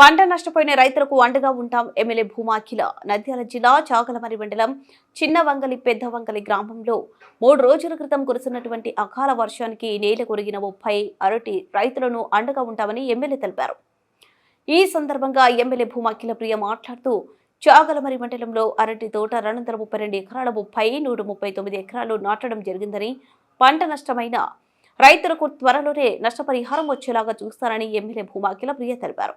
పంట నష్టపోయిన రైతులకు అండగా ఉంటాం ఎమ్మెల్యే భూమాఖిల. నద్యాల జిల్లా చాగలమరి మండలం చిన్న వంగలి పెద్ద వంగలి గ్రామంలో మూడు రోజుల క్రితం కురిసినటువంటి అకాల వర్షానికి నేల కొరిగిన ముప్పై అరటి రైతులను అండగా ఉంటామని ఎమ్మెల్యే తెలిపారు. ఈ సందర్భంగా ఎమ్మెల్యే భూమాఖిల ప్రియ మాట్లాడుతూ చాగలమరి మండలంలో అరటి తోట రెండు వందల ముప్పై రెండు ఎకరాల ముప్పై నూట ముప్పై తొమ్మిది ఎకరాలు నాటడం జరిగిందని పంట నష్టమైన రైతులకు త్వరలోనే నష్టపరిహారం వచ్చేలాగా చూస్తారని ఎమ్మెల్యే భూమాఖిల ప్రియ తెలిపారు.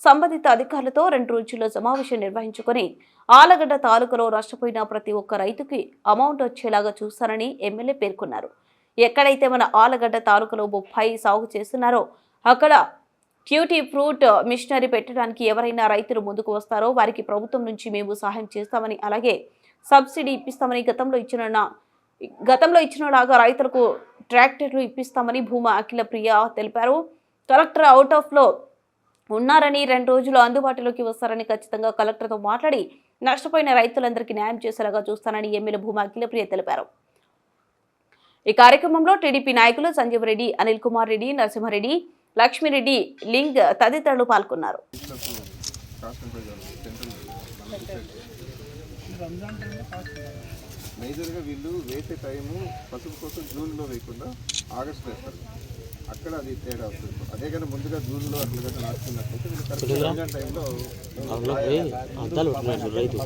సంబంధిత అధికారులతో రెండు రోజుల్లో సమావేశం నిర్వహించుకొని ఆలగడ్డ తాలూకాలో నష్టపోయిన ప్రతి ఒక్క రైతుకి అమౌంట్ వచ్చేలాగా చూస్తారని ఎమ్మెల్యే పేర్కొన్నారు. ఎక్కడైతే మన ఆలగడ్డ తాలూకాలో బొప్పాయి సాగు చేస్తున్నారో అక్కడ క్యూటీ ఫ్రూట్ మిషనరీ పెట్టడానికి ఎవరైనా రైతులు ముందుకు వస్తారో వారికి ప్రభుత్వం నుంచి మేము సహాయం చేస్తామని అలాగే సబ్సిడీ ఇప్పిస్తామని గతంలో ఇచ్చిన గతంలో ఇచ్చినలాగా రైతులకు ట్రాక్టర్లు ఇప్పిస్తామని భూమా అఖిల ప్రియ తెలిపారు. కలెక్టర్ అవుట్ ఆఫ్లో ఉన్నారని రెండు రోజులు అందుబాటులోకి వస్తారని ఖచ్చితంగా కలెక్టర్తో మాట్లాడి నష్టపోయిన రైతులందరికీ న్యాయం చేసేలాగా చూస్తానని ఎమ్మెల్యే భూమా అఖిలప్రియ తెలిపారు. ఈ కార్యక్రమంలో టీడీపీ నాయకులు సంజీవ్ రెడ్డి అనిల్ కుమార్ రెడ్డి నరసింహారెడ్డి లక్ష్మీరెడ్డి లింగ్ తదితరులు పాల్గొన్నారు. మేజర్గా వీళ్ళు వేసే టైము పసుపు కోసం జూన్లో వేయకుండా ఆగస్ట్లో వేస్తారు. అక్కడ అది తేడా అవుతుంది అదే కానీ ముందుగా జూన్లో అట్లా కానీ నాటుకున్నట్లయితే వీళ్ళు టైంలో అద్దాలు పెట్టుకున్నాడు రైతు.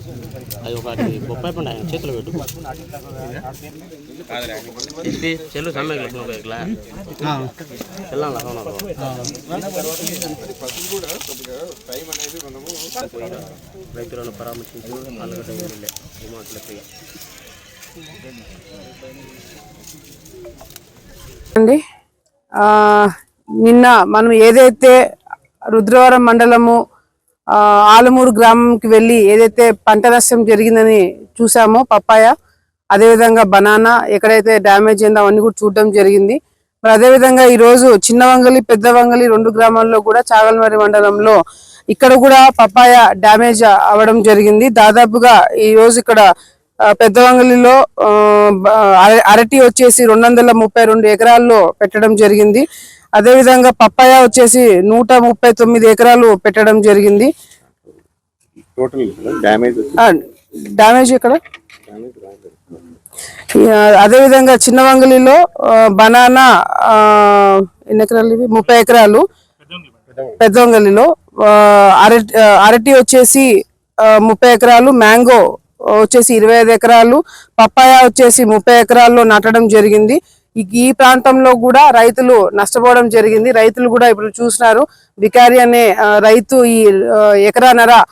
అది ఒకటి బొప్పాయి పండు ఆయన చేతిలో పెట్టు. చెల్లు అది పసుపు కూడా కొద్దిగా టైం అనేది మనము రైతులను పరామర్శించు ఎమ్మెల్యే భూమాకిల అండి. నిన్న మనం ఏదైతే రుద్రవరం మండలము ఆలమూరు గ్రామంకి వెళ్ళి ఏదైతే పంట నష్టం జరిగిందని చూసామో పప్పాయ అదేవిధంగా బనానా ఎక్కడైతే డ్యామేజ్ అయిందో అవన్నీ కూడా చూడడం జరిగింది. మరి అదేవిధంగా ఈరోజు చిన్న వంగలి పెద్ద వంగలి రెండు గ్రామాల్లో కూడా చాగల్మరి మండలంలో ఇక్కడ కూడా పప్పాయ డ్యామేజ్ అవ్వడం జరిగింది. దాదాపుగా ఈరోజు ఇక్కడ ఆ, పెద్ద వంగలిలో ఆ, బ- అర- అరటి వచ్చేసి రెండు వందల ముప్పై రెండు ఎకరాల్లో పెట్టడం జరిగింది. అదేవిధంగా పప్పాయ వచ్చేసి నూట ముప్పై తొమ్మిది ఎకరాలు పెట్టడం జరిగింది. డ్యామేజ్ డ్యామేజ్ ఇక్కడ అదేవిధంగా చిన్న వంగలిలో బనానా ఎన్ని ఎకరాలు ఇవి? ముప్పై ఎకరాలు. పెద్ద వంగలిలో ఆ, అరటి అరటి వచ్చేసి ముప్పై ఎకరాలు మ్యాంగో వచ్చేసి ఇరవై ఐదు ఎకరాలు పప్పాయ వచ్చేసి ముప్పై ఎకరాల్లో నాటడం జరిగింది. ఈ- ప్రాంతంలో కూడా రైతులు నష్టపోవడం జరిగింది. రైతులు కూడా ఇప్పుడు చూసినారు వికారి అనే రైతు ఈ ఎకరానర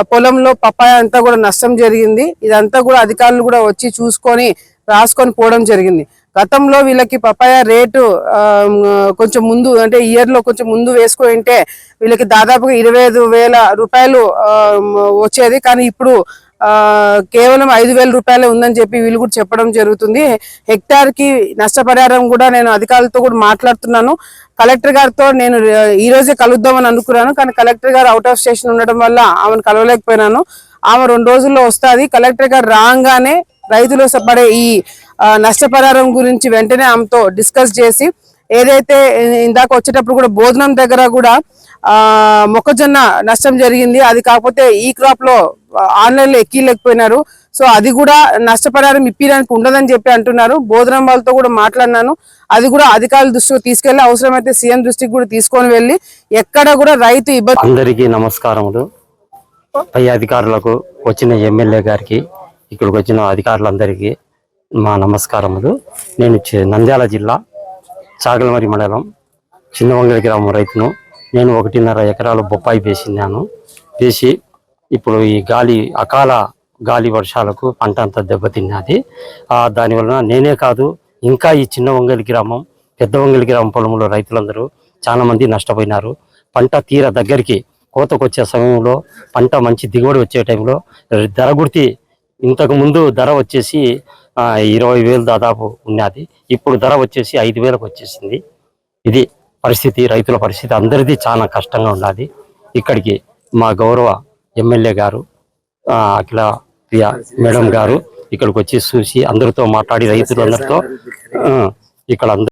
పొలంలో పప్పాయ అంతా కూడా నష్టం జరిగింది. ఇదంతా కూడా అధికారులు కూడా వచ్చి చూసుకొని రాసుకొని పోవడం జరిగింది. గతంలో వీళ్ళకి పపాయ రేటు కొంచెం ముందు అంటే ఇయర్లో కొంచెం ముందు వేసుకుంటే వీళ్ళకి దాదాపుగా ఇరవై ఐదు వేల రూపాయలు వచ్చేది. కానీ ఇప్పుడు కేవలం ఐదు వేల రూపాయలే ఉందని చెప్పి వీళ్ళు కూడా చెప్పడం జరుగుతుంది. హెక్టార్కి నష్టపరిహారం కూడా నేను అధికారులతో కూడా మాట్లాడుతున్నాను. కలెక్టర్ గారితో నేను ఈ రోజే కలుద్దామని అనుకున్నాను. కానీ కలెక్టర్ గారు అవుట్ ఆఫ్ స్టేషన్ ఉండడం వల్ల ఆమెను కలవలేకపోయినాను. ఆమె రెండు రోజుల్లో వస్తుంది. కలెక్టర్ గారు రాగానే రైతులు పడే ఈ నష్టపరిహారం గురించి వెంటనే ఆమెతో డిస్కస్ చేసి ఏదైతే ఇందాక వచ్చేటప్పుడు కూడా భోజనం దగ్గర కూడా ఆ మొక్కజొన్న నష్టం జరిగింది. అది కాకపోతే ఈ క్రాప్లో ఆన్లైన్లో ఎక్కిలేకపోయినారు సో అది కూడా నష్టపరిహారం ఇప్పించడానికి ఉండదని చెప్పి అంటున్నారు. బోధన వాళ్ళతో కూడా మాట్లాడినాను. అది కూడా అధికారుల దృష్టికి తీసుకెళ్ళి అవసరమైతే సీఎం దృష్టికి కూడా తీసుకొని వెళ్ళి ఎక్కడ కూడా రైతు ఇబ్బంది అందరికీ నమస్కారములు. పై అధికారులకు వచ్చిన ఎమ్మెల్యే గారికి ఇక్కడికి వచ్చిన అధికారులందరికీ మా నమస్కారములు. నేను నంద్యాల జిల్లా చాగలమరి మండలం చిన్నవంగళ గ్రామం రైతును. నేను ఒకటిన్నర ఎకరాలు బొప్పాయి వేసినాను వేసి ఇప్పుడు ఈ గాలి అకాల గాలి వర్షాలకు పంట అంతా దెబ్బతిన్నది. దానివలన నేనే కాదు ఇంకా ఈ చిన్న వంగలి గ్రామం పెద్ద వంగలి గ్రామం పొలంలో రైతులందరూ చాలా మంది నష్టపోయినారు. పంట తీర దగ్గరికి కోతకు వచ్చే సమయంలో పంట మంచి దిగుబడి వచ్చే టైంలో ధర గుర్తి ఇంతకు ముందు ధర వచ్చేసి ఇరవై వేలు దాదాపు ఉన్నది. ఇప్పుడు ధర వచ్చేసి ఐదు వేలకు వచ్చేసింది. ఇది పరిస్థితి రైతుల పరిస్థితి. అందరిది చాలా కష్టంగా ఉన్నది. ఇక్కడికి మా గౌరవ ఎమ్మెల్యే గారు ఆ, అఖిల ప్రియ మేడం గారు ఇక్కడికి వచ్చి చూసి అందరితో మాట్లాడి రైతులందరితో ఆ, ఇక్కడ